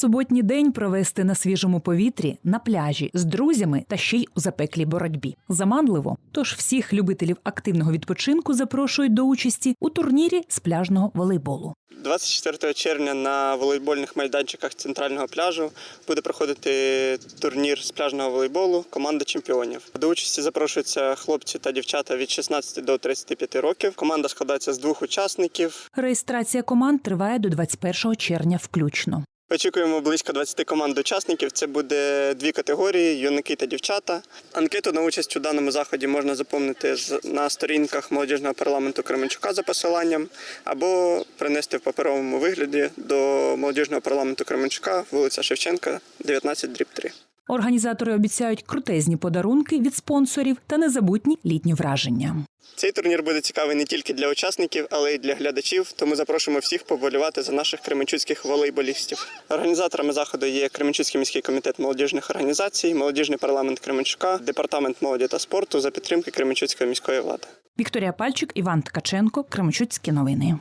суботній день провести на свіжому повітрі, на пляжі з друзями та ще й у запеклій боротьбі. Заманливо. Тож всіх любителів активного відпочинку запрошують до участі у турнірі з пляжного волейболу. 24 червня на волейбольних майданчиках центрального пляжу буде проходити турнір з пляжного волейболу Команда чемпіонів. До участі запрошуються хлопці та дівчата від 16 до 35 років. Команда складається з двох учасників. Реєстрація команд триває до 21 червня включно. Очікуємо близько 20 команд учасників. Це буде дві категорії: юнаки та дівчата. Анкету на участь у даному заході можна заповнити на сторінках молодіжного парламенту Кременчука за посиланням, або принести в паперовому вигляді до молодіжного парламенту Кременчука, вулиця Шевченка, 19 дріб 3. Організатори обіцяють крутезні подарунки від спонсорів та незабутні літні враження. Цей турнір буде цікавий не тільки для учасників, але й для глядачів. Тому запрошуємо всіх поболювати за наших кременчуцьких волейболістів. Організаторами заходу є Кременчуцький міський комітет молодіжних організацій, молодіжний парламент Кременчука, департамент молоді та спорту за підтримки Кременчуцької міської влади. Вікторія Пальчик, Іван Ткаченко, Кременчуцькі новини.